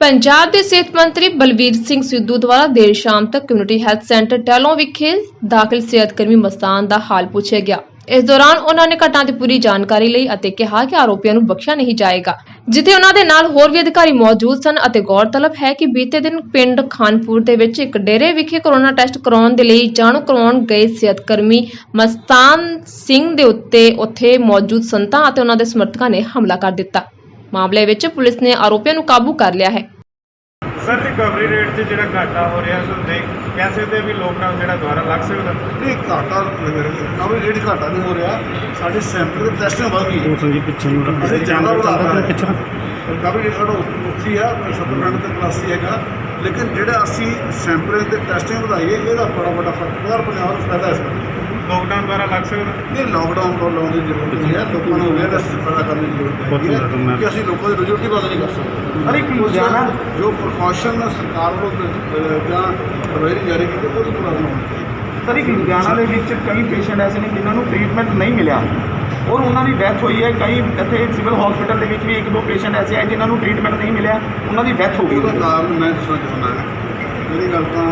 ਪੰਜਾਬ ਦੇ ਸਿਹਤ ਮੰਤਰੀ ਬਲਵੀਰ ਸਿੰਘ ਸਿੱਧੂ ਦੁਆਰਾ ਦੇਰ ਸ਼ਾਮ ਤੱਕ ਕਮਿਊਨਿਟੀ ਹੈਲਥ ਸੈਂਟਰ ਟੈਲੋਂ ਵਿਖੇ ਦਾਖਲ ਸਿਹਤ ਕਰਮੀ ਮਸਤਾਨ ਦਾ ਹਾਲ ਪੁੱਛਿਆ ਗਿਆ। ਇਸ ਦੌਰਾਨ ਉਹਨਾਂ ਨੇ ਘਟਨਾ ਦੀ ਪੂਰੀ ਜਾਣਕਾਰੀ ਲਈ ਅਤੇ ਕਿਹਾ ਕਿ ਆਰੋਪੀਆਂ ਨੂੰ ਬਖਸ਼ਿਆ ਨਹੀਂ ਜਾਏਗਾ। ਜਿੱਥੇ ਉਹਨਾਂ ਦੇ ਨਾਲ ਹੋਰ ਵੀ ਅਧਿਕਾਰੀ ਮੌਜੂਦ ਸਨ ਅਤੇ ਗੌਰਤਲਬ ਹੈ ਕਿ ਬੀਤੇ ਦਿਨ ਪਿੰਡ ਖਾਨਪੁਰ ਦੇ ਵਿੱਚ ਇੱਕ ਡੇਰੇ ਵਿਖੇ ਕੋਰੋਨਾ ਟੈਸਟ ਕਰਾਉਣ ਦੇ ਲਈ ਜਾਣੂ ਕਰਵਾਉਣ ਗਏ ਸਿਹਤ ਕਰਮੀ ਮਸਤਾਨ ਸਿੰਘ ਦੇ ਉੱਤੇ ਉੱਥੇ ਮੌਜੂਦ ਸੰਤਾਂ ਅਤੇ ਉਹਨਾਂ ਦੇ ਸਮਰਥਕਾਂ ਨੇ ਹਮਲਾ ਕਰ ਦਿੱਤਾ। ਮਾਮਲੇ ਵਿੱਚ ਪੁਲਿਸ ਨੇ ਆਰੋਪੀਆਂ ਨੂੰ ਕਾਬੂ ਕਰ ਲਿਆ ਹੈ। ਸਰ ਰਿਕਵਰੀ ਰੇਟ 'ਚ ਜਿਹੜਾ ਘਾਟਾ ਹੋ ਰਿਹਾ ਸੋ ਦੇਖ ਕਹਿ ਸਕਦੇ ਹਾਂ ਵੀ ਲੋਕਡਾਊਨ ਜਿਹੜਾ ਦੁਬਾਰਾ ਲੱਗ ਸਕਦਾ। ਇਹ ਘਾਟਾ ਕਾਫੀ ਰੇਟ ਘਾਟਾ ਨਹੀਂ ਹੋ ਰਿਹਾ। ਸਾਡੇ ਸੈਂਪਲ ਦੇ ਟੈਸਟਿੰਗ ਵੱਧ ਗਈ ਉਸ ਜੀ ਪਿੱਛੇ ਨੂੰ ਰੱਖ ਅਸੀਂ ਜ਼ਿਆਦਾ ਵਧਾ ਰਹੇ। ਪਿੱਛੇ ਨੂੰ। ਕਾਫੀ ਰੇਟ ਸਾਡਾ ਉੱਚੀ ਆ। 70% ਤੇ ਪਲੱਸ ਹੀ ਹੈਗਾ। ਲੇਕਿਨ ਜਿਹੜਾ ਅਸੀਂ ਸੈਂਪਲ ਤੇ ਟੈਸਟਿੰਗ ਵਧਾਈਏ ਇਹਦਾ ਬੜਾ ਵੱਡਾ ਫ਼ਰਕ ਪਿਆ ਔਰ ਪੰਜਾਬ ਨੂੰ ਫਾਇਦਾ ਹੈ ਲੋਕਡਾਊਨ ਦੁਬਾਰਾ ਲੱਗ ਸਕਦਾ? ਇਹ ਲਾਕਡਾਊਨ ਤੋਂ ਲਾਉਣ ਦੀ ਜ਼ਰੂਰਤ ਨਹੀਂ ਹੈ ਲੋਕਾਂ ਨੂੰ ਅਵੇਅਰਨੈਸ ਪੈਦਾ ਕਰਨ ਦੀ ਜ਼ਰੂਰਤ ਹੈ। ਕਿ ਅਸੀਂ ਲੋਕਾਂ ਦੀ ਰੋਜ਼ੀ ਬੰਦ ਨਹੀਂ ਕਰ ਸਕਦੇ। ਪਰ ਇੱਕ ਲੁਧਿਆਣਾ ਜੋ ਪ੍ਰਕਾਸ਼ਨ ਸਰਕਾਰ ਵੱਲੋਂ ਜਾਂ ਅਡਵਾਈਜ਼ਰੀ ਜਾਰੀ ਕੀਤੀ ਉਹਦੀ ਪੂਰਾ ਹੋਣੀ ਚਾਹੀਦੀ। ਸਰ ਇੱਕ ਲੁਧਿਆਣਾ ਦੇ ਵਿੱਚ ਕਈ ਪੇਸ਼ੈਂਟ ਐਸੇ ਨੇ ਜਿਨ੍ਹਾਂ ਨੂੰ ਟ੍ਰੀਟਮੈਂਟ ਨਹੀਂ ਮਿਲਿਆ। ਔਰ ਉਹਨਾਂ ਦੀ ਡੈਥ ਹੋਈ ਹੈ। ਕਈ ਇੱਥੇ ਸਿਵਲ ਹਸਪੀਟਲ ਦੇ ਵਿੱਚ ਵੀ ਇੱਕ ਦੋ ਪੇਸ਼ੈਂਟ ਐਸੇ ਹੈ ਜਿਨ੍ਹਾਂ ਨੂੰ ਟ੍ਰੀਟਮੈਂਟ ਨਹੀਂ ਮਿਲਿਆ। ਉਹਨਾਂ ਦੀ ਡੈਥ ਹੋ ਗਈ। ਉਹਦਾ ਕਾਰਨ ਮੈਂ ਦੱਸਣਾ ਚਾਹੁੰਦਾ ਹਾਂ। ਮੇਰੀ ਗੱਲ ਤਾਂ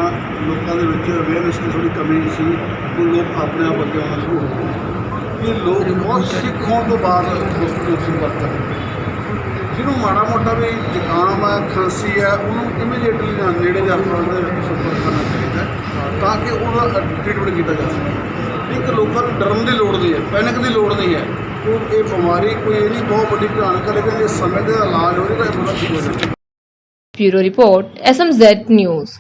ਲੋਕਾਂ ਦੇ ਵਿੱਚ ਅਵੇਅਰਨੈਸ ਦੀ ਥੋੜੀ ਕਮੀ ਸੀ ਉਹ ਲੋਕ ਆਪਣੇ ਆਪ ਅੱਗੇ ਆਉਣਾ ਸ਼ੁਰੂ ਹੋ ਗਏ। ਇਹ ਲੋਕ ਬਹੁਤ ਸਿੱਖ ਹੋਣ ਤੋਂ ਬਾਅਦ ਹਸਪੀਟਲ ਵਰਤਦੇ ਨੇ। ਜਿਹਨੂੰ ਮਾੜਾ ਮੋਟਾ ਵੀ ਜ਼ੁਕਾਮ ਹੈ ਖਾਂਸੀ ਹੈ ਉਹਨੂੰ ਇਮੀਡੀਏਟਲੀ ਨੇੜੇ ਦੇ ਹਸਪਤਾਲ ਦੇ ਵਿੱਚ ਸੰਪਰਕ ਕਰਨਾ ਚਾਹੀਦਾ ਤਾਂ ਕਿ ਉਹਦਾ ਟ੍ਰੀਟਮੈਂਟ ਕੀਤਾ ਜਾ ਸਕੇ। ਇੱਕ ਲੋਕਾਂ ਨੂੰ ਡਰਨ ਦੀ ਲੋੜ ਨਹੀਂ ਹੈ ਪੈਨਿਕ ਦੀ ਲੋੜ ਨਹੀਂ ਹੈ। ਉਹ ਇਹ ਬਿਮਾਰੀ ਕੋਈ ਇਹ ਨਹੀਂ ਬਹੁਤ ਵੱਡੀ ਭਿਆਨਕ ਹੈ ਲੇਕਿਨ ਜੇ ਸਮੇਂ ਦੇ ਇਲਾਜ ਹੋ ਜਾਏਗਾ ਇਹ ਬੜਾ ਠੀਕ ਹੋ ਜਾਏਗਾ ਬਿਊਰੋ ਰਿਪੋਰਟ ਐਸਐਮਜ਼ੈਡ ਨਿਊਜ਼।